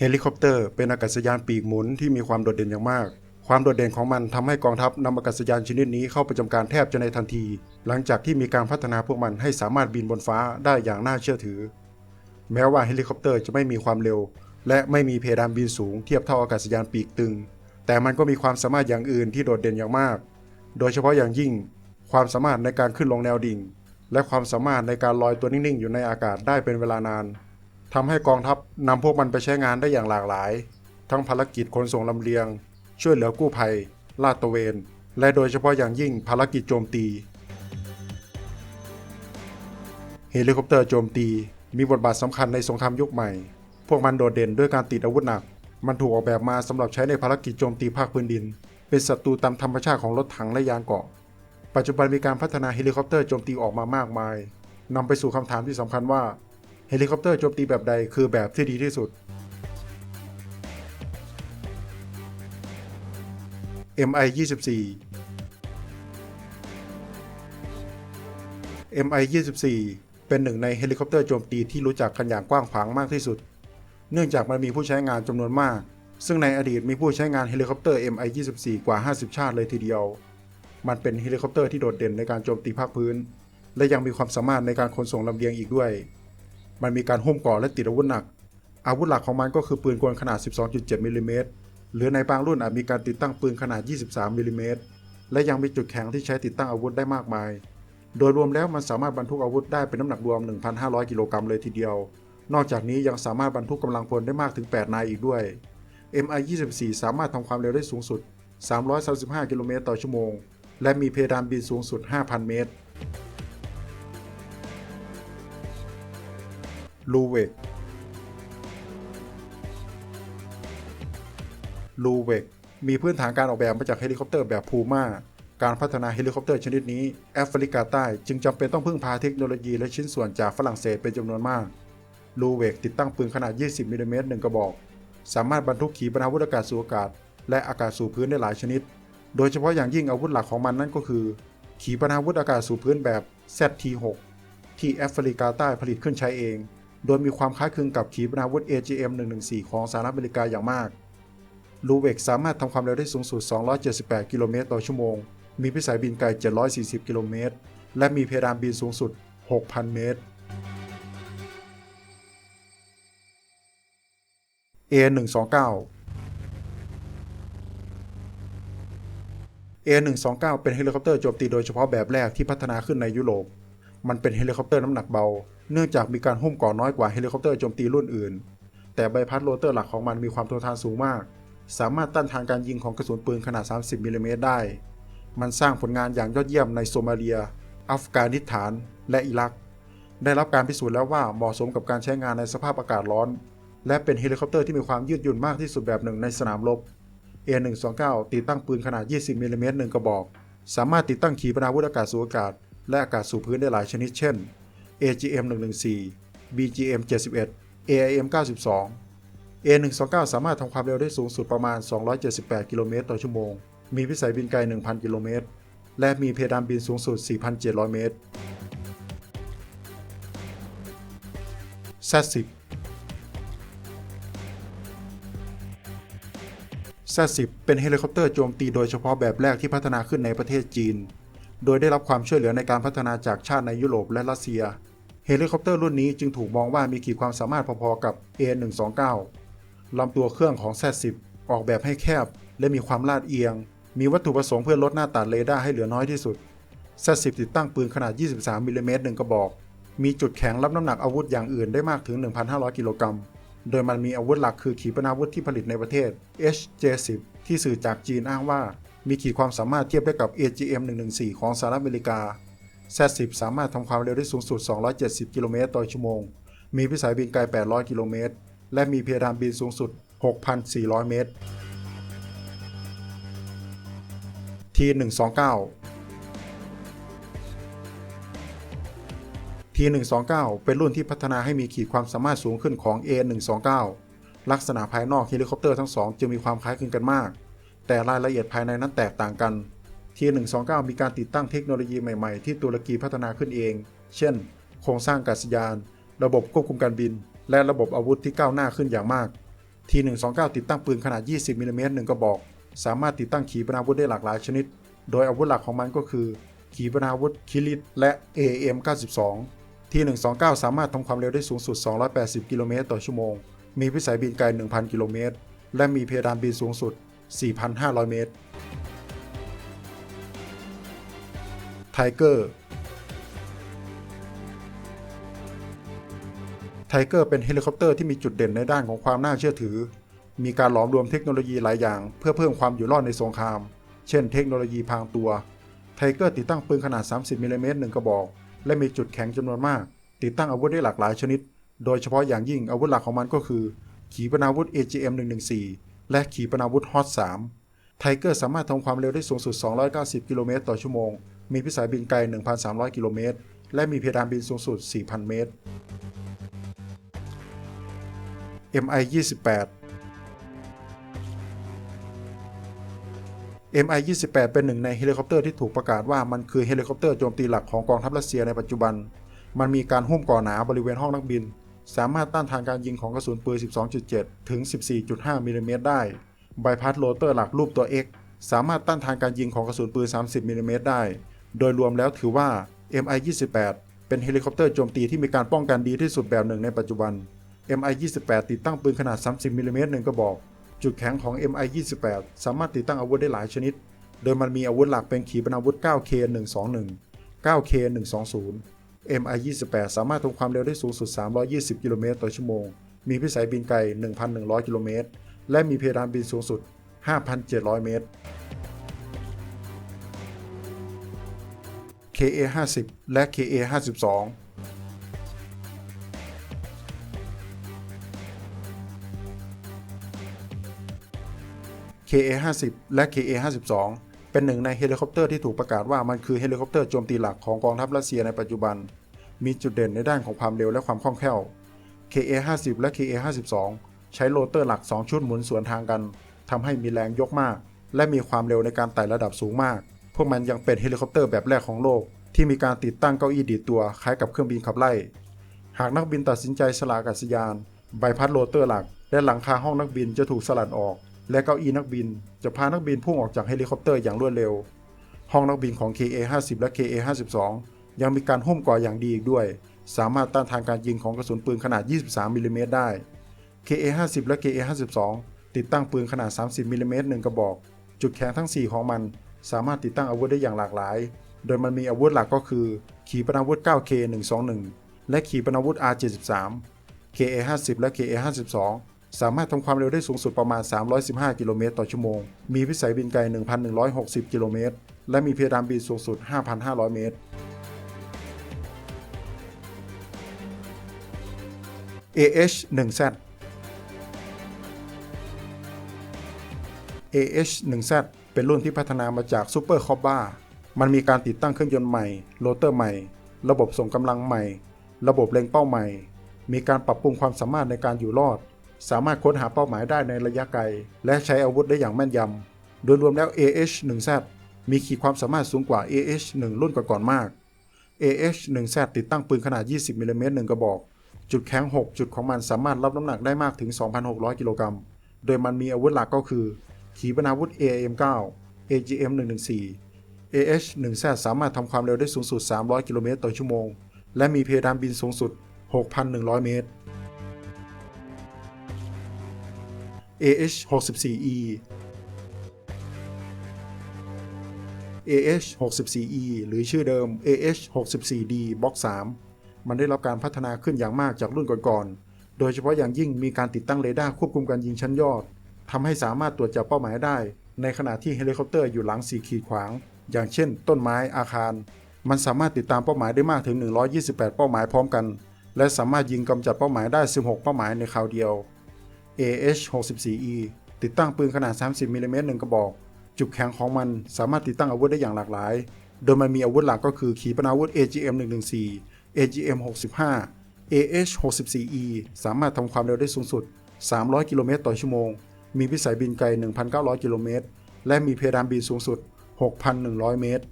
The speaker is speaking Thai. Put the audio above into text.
เฮลิคอปเตอร์เป็นอากาศยานปีกหมุนที่มีความโดดเด่นอย่างมาก ความโดดเด่นของมันทำให้กองทัพนำอากาศยานชนิดนี้เข้าประจำการแทบจะในทันที หลังจากที่มีการพัฒนาพวกมันให้สามารถบินบนฟ้าได้อย่างน่าเชื่อถือ แม้ว่าเฮลิคอปเตอร์จะไม่มีความเร็ว และไม่มีเพดานบินสูงเทียบเท่าอากาศยานปีกตึง แต่มันก็มีความสามารถอย่างอื่นที่โดดเด่นอย่างมาก โดยเฉพาะอย่างยิ่ง ความสามารถในการขึ้นลงแนวดิ่ง และความสามารถในการลอยตัวนิ่งๆ อยู่ในอากาศได้เป็นเวลานาน ทำให้กองทัพนำพวกมันไปใช้งานได้อย่างหลากหลาย ทั้งภารกิจขนส่งลำเลียง ช่วยเหลือกู้ภัย ลาดตระเวน และโดยเฉพาะอย่างยิ่งภารกิจโจมตี เฮลิคอปเตอร์โจมตี มีบทบาทสำคัญในสงครามยุคใหม่ พวกมันโดดเด่นด้วยการติดอาวุธหนัก มันถูกออกแบบมาสำหรับใช้ในภารกิจโจมตีภาคพื้นดิน เป็นศัตรูตามธรรมชาติของรถถังและยานเกาะ ปัจจุบันมีการพัฒนาเฮลิคอปเตอร์โจมตีออกมามากมายนำไปสู่คำถามที่สำคัญว่า เฮลิคอปเตอร์โจมตีแบบใดคือแบบที่ดีที่สุด MI 24 MI 24 เป็นหนึ่งในเฮลิคอปเตอร์โจมตีที่รู้จักกันอย่างกว้างขวางมากที่สุด เนื่องจากมันมีผู้ใช้งานจำนวนมาก ซึ่งในอดีตมีผู้ใช้งานเฮลิคอปเตอร์ MI 24 กว่า 50 ชาติเลยทีเดียว มันเป็นเฮลิคอปเตอร์ที่โดดเด่นในการโจมตีภาคพื้น และยังมีความสามารถในการขนส่งลำเลียงอีกด้วย มันมีการหุ้มกราะและติดอาวุธหนัก อาวุธหลักของมันก็คือปืนกลขนาด 12.7มิลลิเมตรหรือในบางรุ่นอาจมีการติดตั้งปืนขนาด 23มิลลิเมตรและยังมีจุดแข็งที่ใช้ติดตั้งอาวุธได้มากมาย โดยรวมแล้วมันสามารถบรรทุกอาวุธได้เป็นน้ำหนักรวม 1,500 กิโลกรัมเลยทีเดียว นอกจากนี้ยังสามารถบรรทุกกำลังพลได้มากถึง 8 นายอีกด้วย MI 24 สามารถทำความเร็วได้สูงสุด 335 กิโลเมตรต่อชั่วโมง และมีเพดานบินสูงสุด 5,000 เมตร ลูเวกลูเวกมีพื้นฐานการออกแบบมาจากเฮลิคอปเตอร์แบบพูม่าการพัฒนาเฮลิคอปเตอร์ชนิดนี้แอฟริกาใต้จึงจำเป็นต้องพึ่งพาเทคโนโลยีและชิ้นส่วนจากฝรั่งเศสเป็นจำนวนมาก ลูเวกติดตั้งปืนขนาด 20มิลลิเมตรหนึ่งกระบอก สามารถบรรทุกขีปนาวุธอากาศสู่อากาศ และอากาศสู่พื้นได้หลายชนิด โดยเฉพาะอย่างยิ่งอาวุธหลักของมันนั่นก็คือ ขีปนาวุธอากาศสู่พื้นแบบ ZT6 ที่แอฟริกาใต้ผลิตขึ้นใช้เอง โดยมีความคล้ายคลึงกับขีปนาวุธ AGM-114 ของสหรัฐอเมริกาอย่างมาก ลูเวกสามารถทำความเร็วได้สูงสุด 278 กิโลเมตรต่อชั่วโมง มีพิสัยบินไกล 740 กิโลเมตร และมีเพดานบินสูงสุด 6,000 เมตร A129 A129 เป็นเฮลิคอปเตอร์โจมตีโดยเฉพาะแบบแรกที่พัฒนาขึ้นในยุโรป มันเป็นเฮลิคอปเตอร์น้ำหนักเบา เนื่องจากมีการหุ้มเก่อน้อยกว่าเฮลิคอปเตอร์โจมตีรุ่นอื่น แต่ใบพัดโรเตอร์หลักของมันมีความทนทานสูงมาก สามารถต้านทานการยิงของกระสุนปืนขนาด 30มิลลิเมตรได้ มันสร้างผลงานอย่างยอดเยี่ยมในโซมาเลีย อัฟกานิสถาน และอิรัก ได้รับการพิสูจน์แล้วว่าเหมาะสมกับการใช้งานในสภาพอากาศร้อน และเป็นเฮลิคอปเตอร์ที่มีความยืดหยุ่นมากที่สุดแบบหนึ่งในสนามรบ A129 ติดตั้งปืนขนาด 20มิลลิเมตรหนึ่งกระบอก สามารถติดตั้งขีปนาวุธอากาศสู่อากาศ และอากาศสู่พื้นได้หลายชนิดเช่น AGM-114 BGM-71 AIM-92 A129 สามารถทำความเร็วได้สูงสุดประมาณ 278 กิโลเมตรต่อชั่วโมง มีพิสัยบินไกล 1,000 กิโลเมตร และมีเพดานบินสูงสุด 4,700 เมตร Z10 Z10 เป็นเฮลิคอปเตอร์โจมตีโดยเฉพาะแบบแรกที่พัฒนาขึ้นในประเทศจีน โดยได้รับความช่วยเหลือในการพัฒนาจากชาติในยุโรปและรัสเซีย เฮลิคอปเตอร์รุ่นนี้จึงถูกมองว่ามีขีดความสามารถพอๆกับ A129 ลำตัวเครื่องของ Z10 ออกแบบให้แคบ และมีความลาดเอียง มีวัตถุประสงค์เพื่อลดหน้าตัดเรดาร์ให้เหลือน้อยที่สุด Z10 ติดตั้งปืนขนาด 23มิลลิเมตรหนึ่งกระบอก มีจุดแข็งรับน้ำหนักอาวุธอย่างอื่นได้มากถึง 1,500 กิโลกรัม โดยมันมีอาวุธหลักคือขีปนาวุธที่ผลิตในประเทศ HJ10 ที่สื่อจากจีนอ้างว่า มีขีดความสามารถเทียบได้กับ AGM-114 ของสหรัฐอเมริกา Z10 สามารถทำความเร็วได้สูงสุด 270 กิโลเมตรต่อชั่วโมง มีพิสัยบินไกล 800 กิโลเมตร และมีเพดานบินสูงสุด 6,400 เมตร T129 T129 เป็นรุ่นที่พัฒนาให้มีขีดความสามารถสูงขึ้นของ A129 ลักษณะภายนอกเฮลิคอปเตอร์ทั้งสองจึงมีความคล้ายคลึงกันมาก แต่รายละเอียดภายในนั้นแตกต่างกัน T129 มีการติดตั้งเทคโนโลยีใหม่ๆ ที่ตุรกีพัฒนาขึ้นเอง เช่น โครงสร้างกาศยาน ระบบควบคุมการบิน และระบบอาวุธที่ก้าวหน้าขึ้นอย่างมาก T129 ติดตั้งปืนขนาด 20มิลลิเมตรหนึ่งกระบอก สามารถติดตั้งขีปนาวุธได้หลากหลายชนิด โดยอาวุธหลักของมันก็คือ ขีปนาวุธคิริตและ AM92 T129 สามารถทำความเร็วได้สูงสุด 280 กิโลเมตรต่อชั่วโมง มีพิสัยบินไกล 1,000 กิโลเมตร และมีเพดานบินสูงสุด 4,500 เมตร ไทเกอร์ไทเกอร์เป็นเฮลิคอปเตอร์ที่มีจุดเด่นในด้านของความน่าเชื่อถือ มีการหลอมรวมเทคโนโลยีหลายอย่าง เพื่อเพิ่มความอยู่รอดในสงคราม เช่น เทคโนโลยีพรางตัว ไทเกอร์ติดตั้งปืนขนาด 30มิลลิเมตรหนึ่งกระบอก และมีจุดแข็งจำนวนมาก ติดตั้งอาวุธได้หลากหลายชนิด โดยเฉพาะอย่างยิ่งอาวุธหลักของมันก็คือ ขีปนาวุธ AGM 114และขีปนาวุธฮอต3ไทเกอร์สามารถทำความเร็วได้สูงสุด 290 กิโลเมตรต่อชั่วโมง มีพิสัยบินไกล 1,300 กิโลเมตร และมีเพดานบินสูงสุด 4,000 เมตร MI 28 MI 28เป็นหนึ่งในเฮลิคอปเตอร์ที่ถูกประกาศว่ามันคือเฮลิคอปเตอร์โจมตีหลักของกองทัพรัสเซียในปัจจุบัน มันมีการหุ้มก่อหนาบริเวณห้องนักบิน สามารถต้านทานการยิงของกระสุนปืน 12.7 ถึง 14.5 มิลลิเมตรได้ ใบพัดโรเตอร์หลักรูปตัว X สามารถต้านทานการยิงของกระสุนปืน 30มิลลิเมตรได้ โดยรวมแล้วถือว่า MI 28 เป็นเฮลิคอปเตอร์โจมตีที่มีการป้องกันดีที่สุดแบบหนึ่งในปัจจุบัน MI 28 ติดตั้งปืนขนาด 30มิลลิเมตรหนึ่งกระบอก จุดแข็งของ MI 28 สามารถติดตั้งอาวุธได้หลายชนิด โดยมันมีอาวุธหลักเป็นขีปนาวุธ 9K 121 9K 120 MI 28 สามารถทำความเร็วได้สูงสุด 320 กิโลเมตรต่อชั่วโมง มีพิสัยบินไกล 1,100 กิโลเมตร และมีเพดานบินสูงสุด 5,700 เมตร KA 50และ KA 52 KA-50 และ KA-52 เป็นหนึ่งในเฮลิคอปเตอร์ที่ถูกประกาศว่ามันคือเฮลิคอปเตอร์โจมตีหลักของกองทัพรัสเซียในปัจจุบัน มีจุดเด่นในด้านของความเร็วและความคล่องแคล่ว KA-50 และ KA-52 ใช้โรเตอร์หลัก 2 ชุดหมุนสวนทางกันทำให้มีแรงยกมาก และมีความเร็วในการไต่ระดับสูงมาก พวกมันยังเป็นเฮลิคอปเตอร์แบบแรกของโลก ที่มีการติดตั้งเก้าอี้ดีดตัวคล้ายกับเครื่องบินขับไล่ หากนักบินตัดสินใจสละอากาศยาน ใบพัดโรเตอร์หลัก และหลังคาห้องนักบินจะถูกสลัดออก และเก้าอี้นักบิน จะพานักบินพุ่งออกจากเฮลิคอปเตอร์อย่างรวดเร็ว ห้องนักบินของ KA-50 และ KA-52 ยังมีการหุ้มก่ออย่างดีอีกด้วย สามารถต้านทานการยิงของกระสุนปืนขนาด 23มิลลิเมตรได้ KA-50 และ KA-52 ติดตั้งปืนขนาด 30มิลลิเมตรหนึ่งกระบอก จุดแข็งทั้ง 4 ของมัน สามารถติดตั้งอาวุธได้อย่างหลากหลาย โดยมันมีอาวุธหลักก็คือ ขีปนาวุธ 9K 121 และขีปนาวุธ R73 KA50 และ KA52 สามารถทำความเร็วได้สูงสุดประมาณ 315 กิโลเมตรต่อชั่วโมง มีพิสัยบินไกล 1,160 กิโลเมตร และมีเพดานบินสูงสุด 5,500 เมตร AH-1Z AH-1Z เป็นรุ่นที่พัฒนามาจาก Super c o b b a มันมีการติดตั้งเครื่องยนต์ใหม่ โรเตอร์ใหม่ ระบบส่งกำลังใหม่ ระบบเล็งเป้าใหม่ มีการปรับปรุงความสามารถในการอยู่รอด สามารถค้นหาเป้าหมายได้ในระยะไกล และใช้อาวุธได้อย่างแม่นยำ โดยรวมแล้ว AH-1Z มีขีดความสามารถสูงกว่า AH-1 รุ่นก่อนๆมาก AH-1Z ติดตั้งปืนขนาด 20มิลลิเมตรหนึ่งกระบอก จุดแข็ง 6 จุดของมันสามารถรับน้ำหนักได้มากถึง 2,600 กิโลกรัม โดยมันมีอาวุธหลักก็คือ ขีปนาวุธ AM9 AGM 114 AH-1Z สามารถทำความเร็วได้สูงสุด 300 กิโลเมตรต่อชั่วโมง และมีเพดานบินสูงสุด 6,100 เมตร AH-64E AH-64E หรือชื่อเดิม AH-64D Block 3 มันได้รับการพัฒนาขึ้นอย่างมากจากรุ่นก่อนๆ โดยเฉพาะอย่างยิ่งมีการติดตั้งเรดาร์ควบคุมการยิงชั้นยอด ทำให้สามารถตรวจจับเป้าหมายได้ ในขณะที่เฮลิคอปเตอร์อยู่หลังสีขีดขวาง อย่างเช่น ต้นไม้อาคาร มันสามารถติดตามเป้าหมายได้มากถึง 128 เป้าหมายพร้อมกัน และสามารถยิงกำจัดเป้าหมายได้ 16 เป้าหมายในคราวเดียว AH-64E ติดตั้งปืนขนาด 30มิลลิเมตรหนึ่งกระบอก จุดแข็งของมันสามารถติดตั้งอาวุธได้อย่างหลากหลาย โดยมันมีอาวุธหลักก็คือขีปนาวุธ AGM 114 AGM 65 AH-64E สามารถทำความเร็วได้สูงสุด 300 กิโลเมตรต่อชั่วโมง มีพิสัยบินไกล 1,900 กิโลเมตร และมีเพดานบินสูงสุด 6,100 เมตร